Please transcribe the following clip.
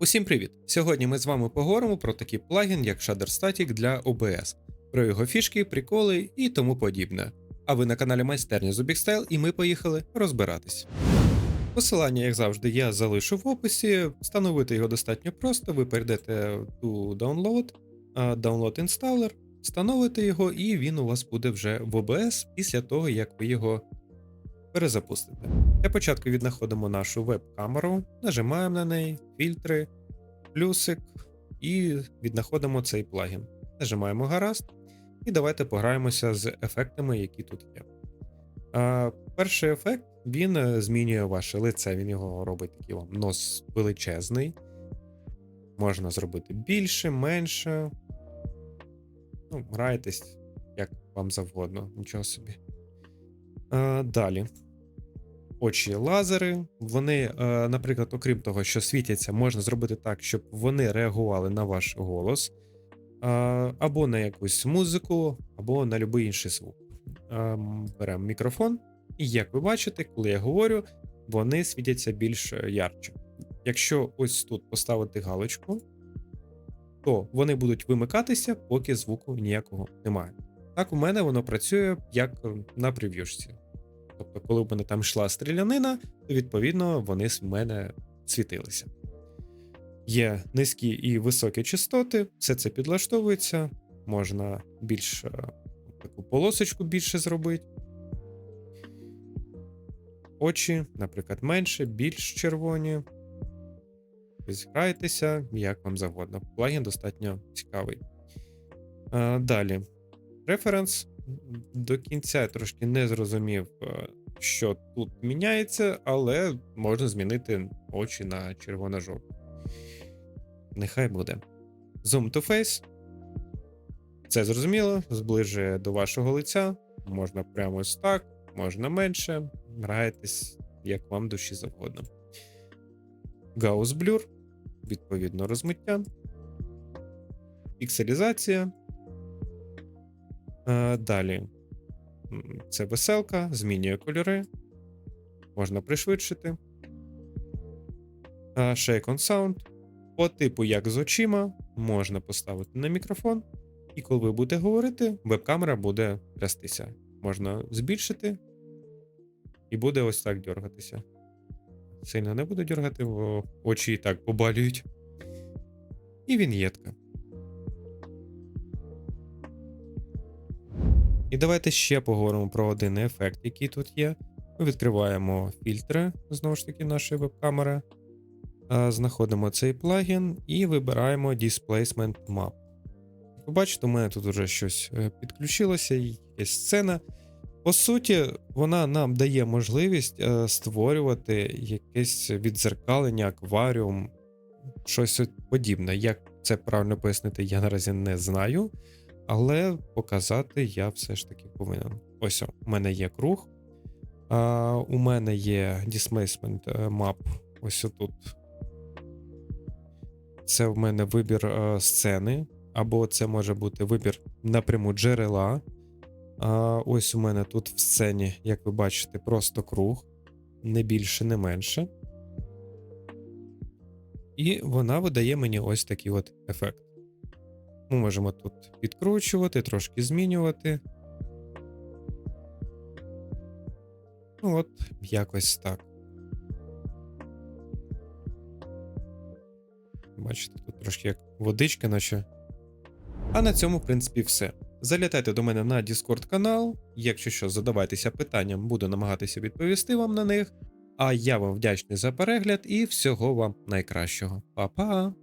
Усім привіт! Сьогодні ми з вами поговоримо про такий плагін, як Shutterstatic для OBS, про його фішки, приколи і тому подібне. А ви на каналі Майстерня Zubik Style і ми поїхали розбиратись. Посилання, як завжди, я залишу в описі. Встановити його достатньо просто. Ви перейдете у Download, Download Installer, встановите його, і він у вас буде вже в OBS після того, як ви його перезапустите. Для початку віднаходимо нашу веб-камеру, нажимаємо на неї, фільтри, плюсик і віднаходимо цей плагін. Нажимаємо гаразд, і давайте пограємося з ефектами, які тут є. А, перший ефект він е, змінює ваше лице, він його робить такий вам нос величезний. Можна зробити більше, менше. Ну, грайтесь як вам завгодно, нічого собі. А, далі. Очі лазери. Вони, е, наприклад, окрім того, що світяться, можна зробити так, щоб вони реагували на ваш голос, е, або на якусь музику, або на будь-який інший звук. Е, Беремо мікрофон, і як ви бачите, коли я говорю, вони світяться більш ярче. Якщо ось тут поставити галочку, то вони будуть вимикатися, поки звуку ніякого немає. Так, у мене воно працює як на прев'юшці. Тобто, коли в мене там йшла стрілянина, то відповідно вони в мене світилися. Є низькі і високі частоти, все це підлаштовується, можна більш е, таку полосочку більше зробити. Очі, наприклад, менше, більш червоні. Ось грайтеся, як вам завгодно. Плагін достатньо цікавий. А, Далі. Референс. До кінця трошки не зрозумів, е, що тут міняється, але можна змінити очі на червоно-жовті. Нехай буде. Zoom to face. Це зрозуміло, зближує до вашого лиця. Можна прямо ось так, можна менше. Граєтесь, як вам душі завгодно. Gauss Blur, відповідно, розмиття. Пікселізація. Е, Далі. Це веселка, змінює кольори. Можна пришвидшити. Е, Shake on Sound. По типу, як з очима, можна поставити на мікрофон. І коли ви будете говорити, веб-камера буде трястися. Можна збільшити, і буде ось так дергатися. Сильно не буде дергати, бо очі і так побалюють. І він'єтка. І давайте ще поговоримо про один ефект, який тут є. Ми відкриваємо фільтри, знову ж таки, нашої веб-камери. Знаходимо цей плагін і вибираємо Displacement Map. Ви бачите, у мене тут вже щось е, підключилося, якась сцена. По суті, вона нам дає можливість е, створювати якесь відзеркалення, акваріум, щось подібне. Як це правильно пояснити, я наразі не знаю. Але показати я все ж таки повинен. Ось, у мене є круг. А, У мене є Displacement Map. Ось тут. Це в мене вибір а, сцени, або це може бути вибір напряму джерела. А, Ось у мене тут в сцені, як ви бачите, просто круг, не більше, не менше. І вона видає мені ось такий от ефект. Ми можемо тут підкручувати, трошки змінювати. Ну от, якось так. Бачите, тут трошки як водичка, наче. А на цьому, в принципі, все. Залітайте до мене на Discord канал. Якщо що, задавайтеся питанням, буду намагатися відповісти вам на них. А я вам вдячний за перегляд і всього вам найкращого. Па-па!